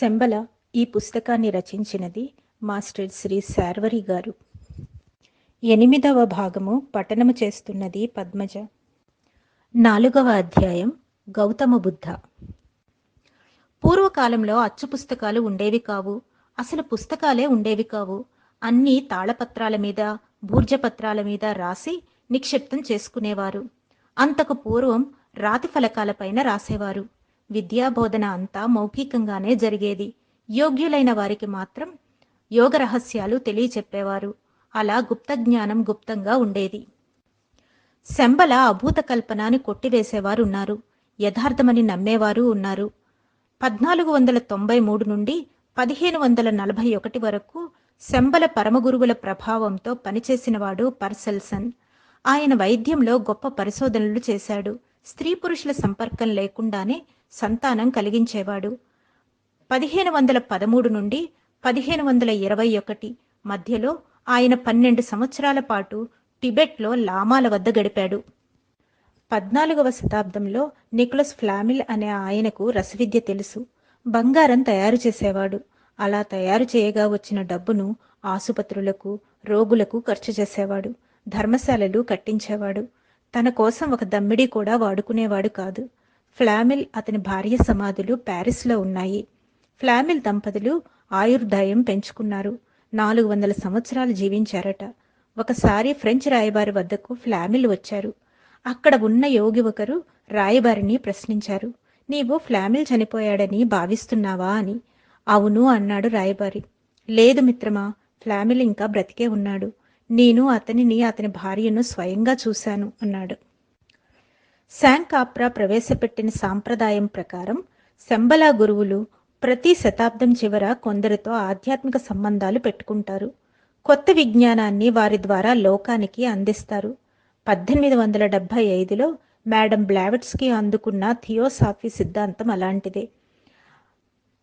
శంబల ఈ పుస్తకాన్ని రచించినది మాస్టర్ శ్రీ శార్వరి గారు. ఎనిమిదవ భాగము పఠనము చేస్తున్నది పద్మజ. నాలుగవ అధ్యాయం గౌతమ బుద్ధ. పూర్వకాలంలో అచ్చు పుస్తకాలు ఉండేవి కావు. అసలు పుస్తకాలే ఉండేవి కావు. అన్నీ తాళపత్రాల మీద భూర్జపత్రాల మీద రాసి నిక్షిప్తం చేసుకునేవారు. అంతకు పూర్వం రాతి ఫలకాలపైన రాసేవారు. విద్యాబోధన అంతా మౌఖికంగానే జరిగేది. యోగ్యులైన వారికి మాత్రం యోగ రహస్యాలు తెలియచెప్పేవారు. అలా గుప్త జ్ఞానం గుప్తంగా ఉండేది. శంబల అభూత కల్పనాన్ని కొట్టివేసేవారు ఉన్నారు యథార్థమని నమ్మేవారు ఉన్నారు. పద్నాలుగు వందల తొంభై మూడు నుండి పదిహేను వందల నలభై ఒకటి వరకు శంబల పరమగురువుల ప్రభావంతో పనిచేసినవాడు పర్సెల్సన్. ఆయన వైద్యంలో గొప్ప పరిశోధనలు చేశాడు. స్త్రీ పురుషుల సంపర్కం లేకుండానే సంతానం కలిగించేవాడు. పదిహేను వందల పదమూడు నుండి పదిహేను వందల ఇరవై ఒకటి మధ్యలో ఆయన పన్నెండు సంవత్సరాల పాటు టిబెట్లో లామాల వద్ద గడిపాడు. పద్నాలుగవ శతాబ్దంలో నికోలస్ ఫ్లామిల్ అనే ఆయనకు రసవిద్య తెలుసు. బంగారం తయారు చేసేవాడు. అలా తయారు చేయగా వచ్చిన డబ్బును ఆసుపత్రులకు రోగులకు ఖర్చు చేసేవాడు. ధర్మశాలలు కట్టించేవాడు. తన కోసం ఒక దమ్మిడి కూడా వాడుకునేవాడు కాదు. ఫ్లామిల్ అతని భార్య సమాధులు ప్యారిస్లో ఉన్నాయి. ఫ్లామిల్ దంపతులు ఆయుర్దాయం పెంచుకున్నారు. నాలుగు వందల సంవత్సరాలు జీవించారట. ఒకసారి ఫ్రెంచ్ రాయబారి వద్దకు ఫ్లామిల్ వచ్చారు. అక్కడ ఉన్న యోగి ఒకరు రాయబారిని ప్రశ్నించారు. నీవు ఫ్లామిల్ చనిపోయాడని భావిస్తున్నావా? అని. అవును అన్నాడు రాయబారి. లేదు మిత్రమా ఫ్లామిల్ ఇంకా బ్రతికే ఉన్నాడు. నేను అతనిని అతని భార్యను స్వయంగా చూశాను అన్నాడు. శాంకాప్రా ప్రవేశపెట్టిన సాంప్రదాయం ప్రకారం శంబలా గురువులు ప్రతి శతాబ్దం చివర కొందరితో ఆధ్యాత్మిక సంబంధాలు పెట్టుకుంటారు. కొత్త విజ్ఞానాన్ని వారి ద్వారా లోకానికి అందిస్తారు. పద్దెనిమిది వందల డెబ్భై ఐదులో మేడం బ్లావెట్స్కి అందుకున్న థియోసాఫీ సిద్ధాంతం అలాంటిదే.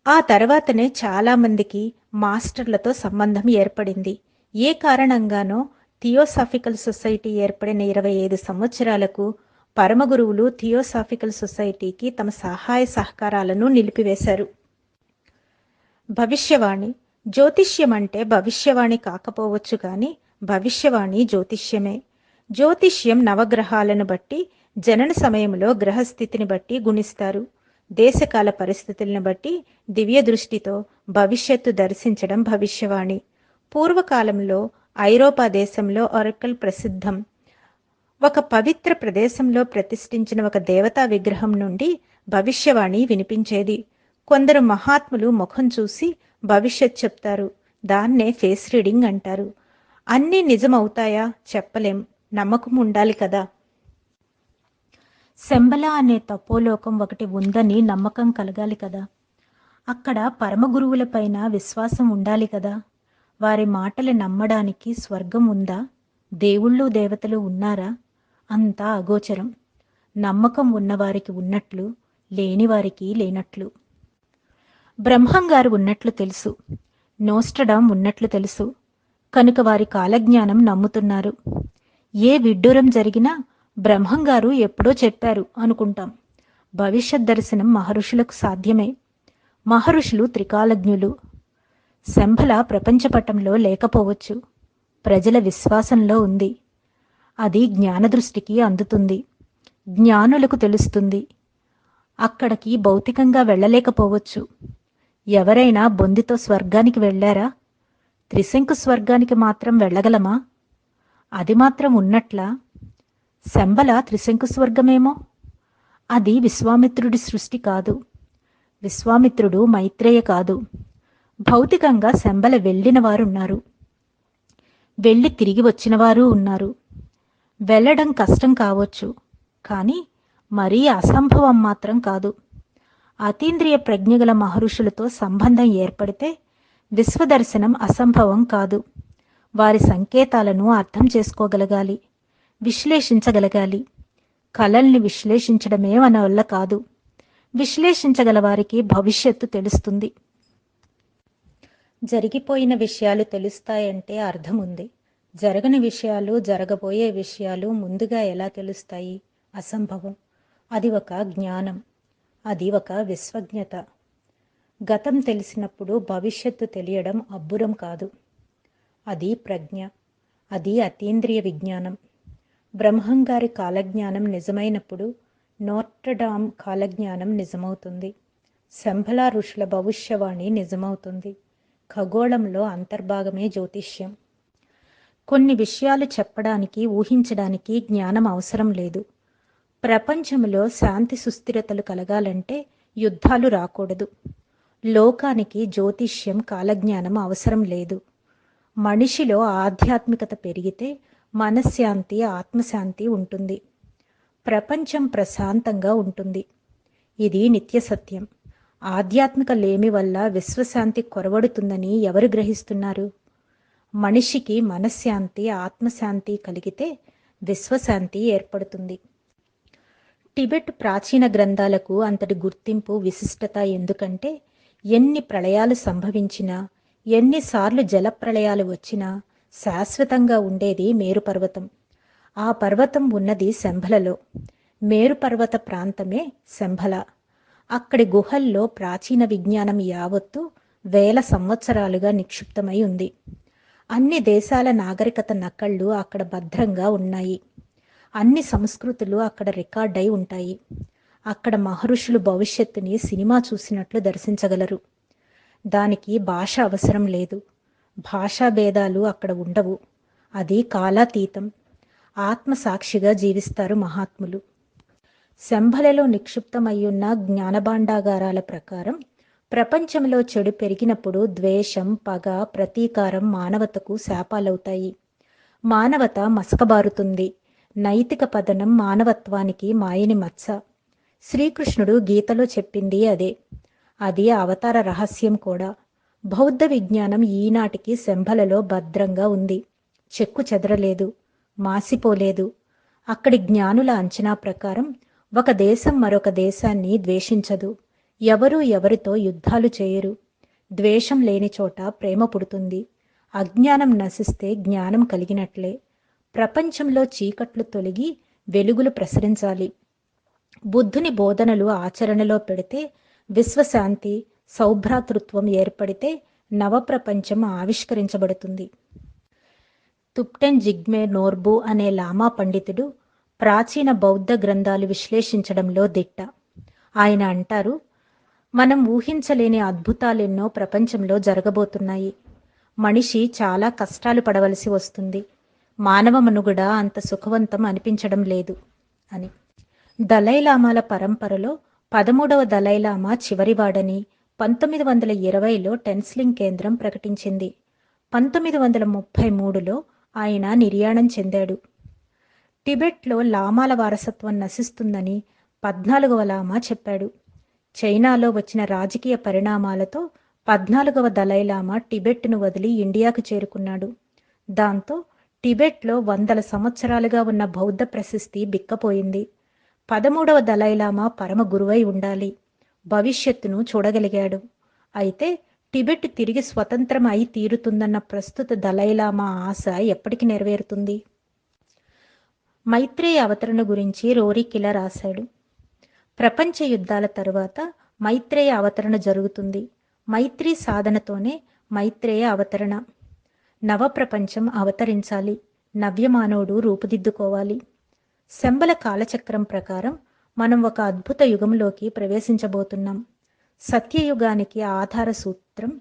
ఆ తర్వాతనే చాలామందికి మాస్టర్లతో సంబంధం ఏర్పడింది. ఏ కారణంగానో థియోసాఫికల్ సొసైటీ ఏర్పడిన ఇరవై ఐదు సంవత్సరాలకు పరమగురువులు థియోసాఫికల్ సొసైటీకి తమ సహాయ సహకారాలను నిలిపివేశారు. భవిష్యవాణి. జ్యోతిష్యం అంటే భవిష్యవాణి కాకపోవచ్చు కానీ భవిష్యవాణి జ్యోతిష్యమే. జ్యోతిష్యం నవగ్రహాలను బట్టి జనన సమయంలో గ్రహస్థితిని బట్టి గుణిస్తారు. దేశకాల పరిస్థితులను బట్టి దివ్య దృష్టితో భవిష్యత్తు దర్శించడం భవిష్యవాణి. పూర్వకాలంలో ఐరోపా దేశంలో ఒరకల్ ప్రసిద్ధం. ఒక పవిత్ర ప్రదేశంలో ప్రతిష్ఠించిన ఒక దేవతా విగ్రహం నుండి భవిష్యవాణి వినిపించేది. కొందరు మహాత్ములు ముఖం చూసి భవిష్యత్ చెప్తారు. దాన్నే ఫేస్ రీడింగ్ అంటారు. అన్నీ నిజమవుతాయా? చెప్పలేం. నమ్మకం ఉండాలి కదా. శంబల అనే తపోలోకం ఒకటి ఉందని నమ్మకం కలగాలి కదా. అక్కడ పరమ గురువులపైన విశ్వాసం ఉండాలి కదా. వారి మాటలు నమ్మడానికి స్వర్గం ఉందా? దేవుళ్ళు దేవతలు ఉన్నారా? అంతా అగోచరం. నమ్మకం ఉన్నవారికి ఉన్నట్లు లేనివారికి లేనట్లు. బ్రహ్మంగారు ఉన్నట్లు తెలుసు. నోస్టడాం ఉన్నట్లు తెలుసు. కనుక వారి కాలజ్ఞానం నమ్ముతున్నారు. ఏ విడ్డూరం జరిగినా బ్రహ్మంగారు ఎప్పుడో చెప్పారు అనుకుంటాం. భవిష్యత్ దర్శనం మహర్షులకు సాధ్యమే. మహర్షులు త్రికాలజ్ఞులు. శంభల ప్రపంచపటంలో లేకపోవచ్చు. ప్రజల విశ్వాసంలో ఉంది. అది జ్ఞానదృష్టికి అందుతుంది. జ్ఞానులకు తెలుస్తుంది. అక్కడికి భౌతికంగా వెళ్ళలేకపోవచ్చు. ఎవరైనా బొందితో స్వర్గానికి వెళ్ళారా? త్రిశంకు స్వర్గానికి మాత్రం వెళ్ళగలమా? అది మాత్రం ఉన్నట్లా. శంబల త్రిశంకు స్వర్గమేమో? అది విశ్వామిత్రుడి సృష్టి కాదు. విశ్వామిత్రుడు మైత్రేయ కాదు. భౌతికంగా శంబల వెళ్ళిన వారున్నారు. వెళ్ళి తిరిగి వచ్చిన వారు ఉన్నారు. వెళ్ళడం కష్టం కావచ్చు కానీ మరీ అసంభవం మాత్రం కాదు. అతీంద్రియ ప్రజ్ఞగల మహర్షులతో సంబంధం ఏర్పడితే విశ్వదర్శనం అసంభవం కాదు. వారి సంకేతాలను అర్థం చేసుకోగలగాలి విశ్లేషించగలగాలి. కళల్ని విశ్లేషించడమే మన వల్ల కాదు. విశ్లేషించగల వారికి భవిష్యత్తు తెలుస్తుంది. జరిగిపోయిన విషయాలు తెలుస్తాయంటే అర్థం ఉంది జరగని విషయాలు జరగబోయే విషయాలు ముందుగా ఎలా తెలుస్తాయి? అసంభవం. అది ఒక జ్ఞానం. అది ఒక విశ్వజ్ఞత. గతం తెలిసినప్పుడు భవిష్యత్తు తెలియడం అబ్బురం కాదు. అది ప్రజ్ఞ. అది అతీంద్రియ విజ్ఞానం. బ్రహ్మంగారి కాలజ్ఞానం నిజమైనప్పుడు నోట్రడామ్ కాలజ్ఞానం నిజమవుతుంది. శంభలా ఋషుల భవిష్యవాణి నిజమవుతుంది. ఖగోళంలో అంతర్భాగమే జ్యోతిష్యం. కొన్ని విషయాలు చెప్పడానికి ఊహించడానికి జ్ఞానం అవసరం లేదు. ప్రపంచంలో శాంతి సుస్థిరతలు కలగాలంటే యుద్ధాలు రాకూడదు. లోకానికి జ్యోతిష్యం కాలజ్ఞానం అవసరం లేదు. మనిషిలో ఆధ్యాత్మికత పెరిగితే మనశ్శాంతి ఆత్మశాంతి ఉంటుంది. ప్రపంచం ప్రశాంతంగా ఉంటుంది. ఇది నిత్య సత్యం. ఆధ్యాత్మిక లేమి వల్ల విశ్వశాంతి కొరవడుతుందని ఎవరు గ్రహిస్తున్నారు? మనిషికి మనశ్శాంతి ఆత్మశాంతి కలిగితే విశ్వశాంతి ఏర్పడుతుంది. టిబెట్ ప్రాచీన గ్రంథాలకు అంతటి గుర్తింపు విశిష్టత ఎందుకంటే ఎన్ని ప్రళయాలు సంభవించినా ఎన్నిసార్లు జలప్రళయాలు వచ్చినా శాశ్వతంగా ఉండేది మేరుపర్వతం. ఆ పర్వతం ఉన్నది శంభలలో. మేరుపర్వత ప్రాంతమే శంభల. అక్కడి గుహల్లో ప్రాచీన విజ్ఞానం యావత్తు వేల సంవత్సరాలుగా నిక్షిప్తమై ఉంది. అన్ని దేశాల నాగరికత నకళ్ళు అక్కడ భద్రంగా ఉన్నాయి. అన్ని సంస్కృతులు అక్కడ రికార్డ్ అయి ఉంటాయి. అక్కడ మహర్షులు భవిష్యత్తుని సినిమా చూసినట్లు దర్శించగలరు. దానికి భాష అవసరం లేదు. భాషా భేదాలు అక్కడ ఉండవు. అది కాలాతీతం. ఆత్మసాక్షిగా జీవిస్తారు మహాత్ములు. శంభలలో నిక్షిప్తమయ్యున్న జ్ఞానభాండాగారాల ప్రకారం ప్రపంచంలో చెడు పెరిగినప్పుడు ద్వేషం పగ ప్రతీకారం మానవతకు శాపాలవుతాయి. మానవత మసకబారుతుంది. నైతిక పదనం మానవత్వానికి మాయని మత్స. శ్రీకృష్ణుడు గీతలో చెప్పింది అదే. అది అవతార రహస్యం కూడా. బౌద్ధ విజ్ఞానం ఈనాటికి శంభలలో భద్రంగా ఉంది. చెక్కు చెదరలేదు. మాసిపోలేదు. అక్కడి జ్ఞానుల అంచనా ప్రకారం ఒక దేశం మరొక దేశాన్ని ద్వేషించదు. ఎవరు ఎవరితో యుద్ధాలు చేయరు. ద్వేషం లేని చోట ప్రేమ పుడుతుంది. అజ్ఞానం నశిస్తే జ్ఞానం కలిగినట్లే. ప్రపంచంలో చీకట్లు తొలగి వెలుగులు ప్రసరించాలి. బుద్ధుని బోధనలు ఆచరణలో పెడితే విశ్వశాంతి సౌభ్రాతృత్వం ఏర్పడితే నవప్రపంచం ఆవిష్కరించబడుతుంది. తుప్టెన్ జిగ్మే నోర్బు అనే లామా పండితుడు ప్రాచీన బౌద్ధ గ్రంథాలు విశ్లేషించడంలో దిట్ట. ఆయన అంటారు మనం ఊహించలేని అద్భుతాలెన్నో ప్రపంచంలో జరగబోతున్నాయి. మనిషి చాలా కష్టాలు పడవలసి వస్తుంది. మానవ మనుగడ అంత సుఖవంతం అనిపించడం లేదు అని. దలైలామాల పరంపరలో పదమూడవ దలైలామా చివరివాడని పంతొమ్మిది వందల ఇరవైలో టెన్స్లింగ్ కేంద్రం ప్రకటించింది. పంతొమ్మిది వందల ముప్పై మూడులో ఆయన నిర్యాణం చెందాడు. టిబెట్లో లామాల వారసత్వం నశిస్తుందని పద్నాలుగవ లామా చెప్పాడు. చైనాలో వచ్చిన రాజకీయ పరిణామాలతో పద్నాలుగవ దలైలామా టిబెట్ను వదిలి ఇండియాకు చేరుకున్నాడు. దాంతో టిబెట్లో వందల సంవత్సరాలుగా ఉన్న బౌద్ధ ప్రశస్తి బిక్కపోయింది. పదమూడవ దలైలామా పరమ గురువై ఉండాలి. భవిష్యత్తును చూడగలిగాడు. అయితే టిబెట్ తిరిగి స్వతంత్రం అయి తీరుతుందన్న ప్రస్తుత దలైలామా ఆశ ఎప్పటికి నెరవేరుతుంది. మైత్రేయ అవతరణ గురించి రోరికిలా రాశాడు. ప్రపంచ యుద్ధాల తరువాత మైత్రేయ అవతరణ జరుగుతుంది. మైత్రి సాధనతోనే మైత్రేయ అవతరణ. నవప్రపంచం అవతరించాలి. నవ్యమానవుడు రూపుదిద్దుకోవాలి. శంబల కాలచక్రం ప్రకారం మనం ఒక అద్భుత యుగంలోకి ప్రవేశించబోతున్నాం. సత్యయుగానికి ఆధార సూత్రం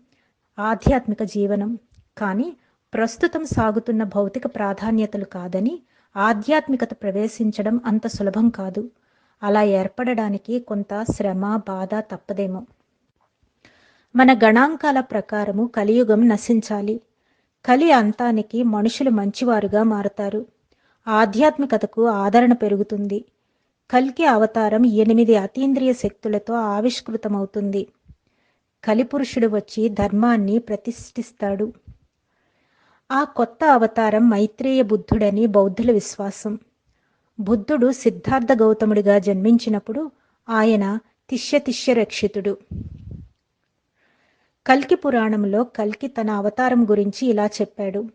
ఆధ్యాత్మిక జీవనం. కానీ ప్రస్తుతం సాగుతున్న భౌతిక ప్రాధాన్యతలు కాదని ఆధ్యాత్మికత ప్రవేశించడం అంత సులభం కాదు. అలా ఏర్పడడానికి కొంత శ్రమ బాధ తప్పదేమో. మన గణాంకాల ప్రకారము కలియుగం నశించాలి. కలి అంతానికి మనుషులు మంచివారుగా మారతారు. ఆధ్యాత్మికతకు ఆదరణ పెరుగుతుంది. కల్కి అవతారం ఎనిమిది అతీంద్రియ శక్తులతో ఆవిష్కృతమవుతుంది. కలిపురుషుడు వచ్చి ధర్మాన్ని ప్రతిష్ఠిస్తాడు. ఆ కొత్త అవతారం మైత్రేయ బుద్ధుడని బౌద్ధుల విశ్వాసం. బుద్ధుడు సిద్ధార్థ గౌతముడిగా జన్మించినప్పుడు ఆయన తిష్యతిష్య రక్షితుడు. కల్కి పురాణంలో కల్కి తన అవతారం గురించి ఇలా చెప్పాడు.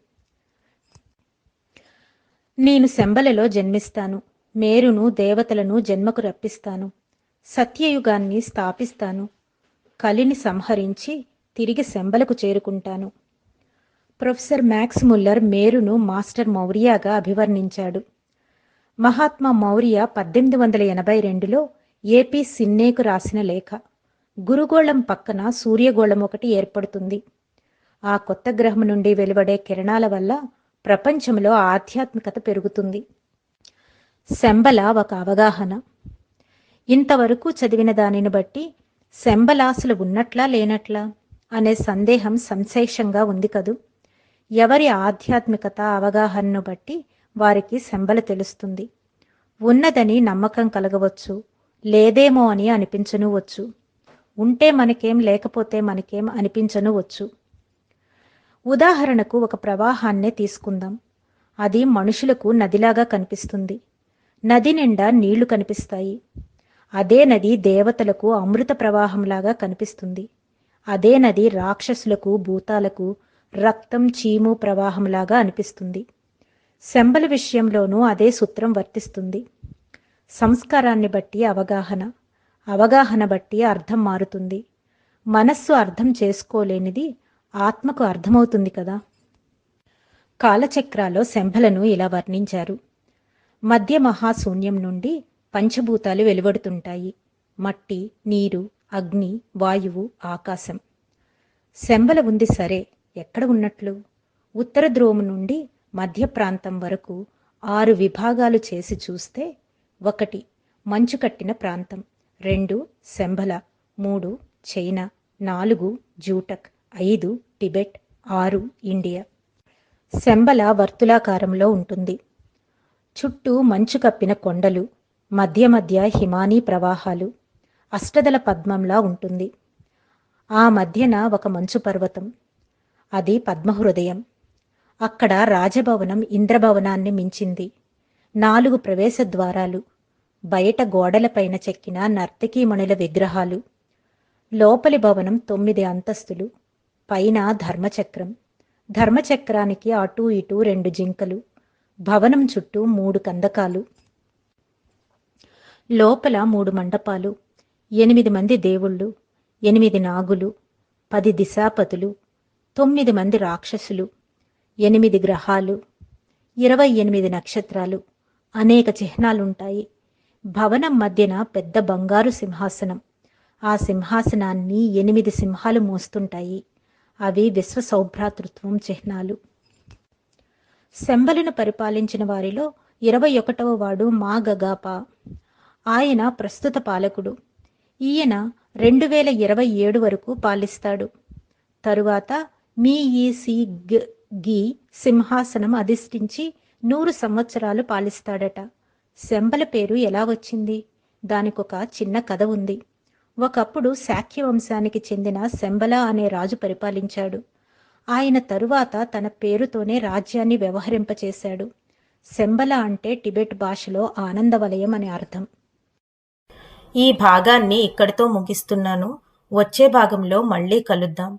నేను శంబలలో జన్మిస్తాను. మేరును దేవతలను జన్మకు రప్పిస్తాను. సత్యయుగాన్ని స్థాపిస్తాను. కలిని సంహరించి తిరిగి శంబలకు చేరుకుంటాను. ప్రొఫెసర్ మ్యాక్స్ ముల్లర్ మేరును మాస్టర్ మౌర్యాగా అభివర్ణించాడు. మహాత్మా మౌర్య పద్దెనిమిది వందల ఎనభై రెండులో ఏపీ సిన్నేకు రాసిన లేఖ గురుగోళం పక్కన సూర్యగోళం ఒకటి ఏర్పడుతుంది. ఆ కొత్త గ్రహం నుండి వెలువడే కిరణాల వల్ల ప్రపంచంలో ఆధ్యాత్మికత పెరుగుతుంది. శంబల ఒక అవగాహన. ఇంతవరకు చదివిన దానిని బట్టి శంబలాసులు ఉన్నట్లా లేనట్లా అనే సందేహం సంశేషంగా ఉంది కదూ? ఎవరి ఆధ్యాత్మికత అవగాహనను బట్టి వారికి శంబల తెలుస్తుంది. ఉన్నదని నమ్మకం కలగవచ్చు లేదేమో అని అనిపించను వచ్చు. ఉంటే మనకేం లేకపోతే మనకేం అనిపించను వచ్చు. ఉదాహరణకు ఒక ప్రవాహాన్నే తీసుకుందాం. అది మనుషులకు నదిలాగా కనిపిస్తుంది. నది నిండా నీళ్ళు కనిపిస్తాయి. అదే నది దేవతలకు అమృత ప్రవాహంలాగా కనిపిస్తుంది. అదే నది రాక్షసులకు భూతాలకు రక్తం చీము ప్రవాహంలాగా అనిపిస్తుంది. శంబల విషయంలోనూ అదే సూత్రం వర్తిస్తుంది. సంస్కారాన్ని బట్టి అవగాహన అవగాహన బట్టి అర్థం మారుతుంది. మనస్సు అర్థం చేసుకోలేనిది ఆత్మకు అర్థమవుతుంది కదా. కాలచక్రాలో శంభలను ఇలా వర్ణించారు. మధ్య మహాశూన్యం నుండి పంచభూతాలు వెలువడుతుంటాయి. మట్టి నీరు అగ్ని వాయువు ఆకాశం. శంబల ఉంది సరే ఎక్కడ ఉన్నట్లు? ఉత్తర ధ్రువం నుండి మధ్య ప్రాంతం వరకు ఆరు విభాగాలు చేసి చూస్తే ఒకటి మంచు కట్టిన ప్రాంతం రెండు శంబల మూడు చైనా నాలుగు జూటక్ ఐదు టిబెట్ ఆరు ఇండియా. శంబల వర్తులాకారంలో ఉంటుంది. చుట్టూ మంచు కప్పిన కొండలు మధ్య మధ్య హిమానీ ప్రవాహాలు అష్టదల పద్మంలా ఉంటుంది. ఆ మధ్యన ఒక మంచు పర్వతం అది పద్మహృదయం. అక్కడ రాజభవనం ఇంద్రభవనాన్ని మించింది. నాలుగు ప్రవేశ ద్వారాలు బయట గోడలపైన చెక్కిన నర్తకీమణుల విగ్రహాలు లోపలి భవనం తొమ్మిది అంతస్తులు పైన ధర్మచక్రం. ధర్మచక్రానికి అటూ ఇటూ రెండు జింకలు భవనం చుట్టూ మూడు కందకాలు. లోపల మూడు మండపాలు ఎనిమిది మంది దేవుళ్ళు ఎనిమిది నాగులు పది దిశాపతులు తొమ్మిది మంది రాక్షసులు ఎనిమిది గ్రహాలు ఇరవై ఎనిమిది నక్షత్రాలు అనేక చిహ్నాలుంటాయి. భవనం మధ్యన పెద్ద బంగారు సింహాసనం. ఆ సింహాసనాన్ని ఎనిమిది సింహాలు మోస్తుంటాయి. అవి విశ్వ సౌభ్రాతృత్వం చిహ్నాలు. శంబలను పరిపాలించిన వారిలో ఇరవై ఒకటవ వాడు మా గగాప. ఆయన ప్రస్తుత పాలకుడు. ఈయన రెండు వేల ఇరవై ఏడు వరకు పాలిస్తాడు. తరువాత మీ ఈ సి గి సింహాసనం అధిష్ఠించి నూరు సంవత్సరాలు పాలిస్తాడట. శంబల పేరు ఎలా వచ్చింది? దానికొక చిన్న కథ ఉంది. ఒకప్పుడు శాక్య వంశానికి చెందిన శంబల అనే రాజు పరిపాలించాడు. ఆయన తరువాత తన పేరుతోనే రాజ్యాన్ని వ్యవహరింపచేశాడు. శంబల అంటే టిబెట్ భాషలో ఆనందవలయం అని అర్థం. ఈ భాగాన్ని ఇక్కడితో ముగిస్తున్నాను. వచ్చే భాగంలో మళ్ళీ కలుద్దాం.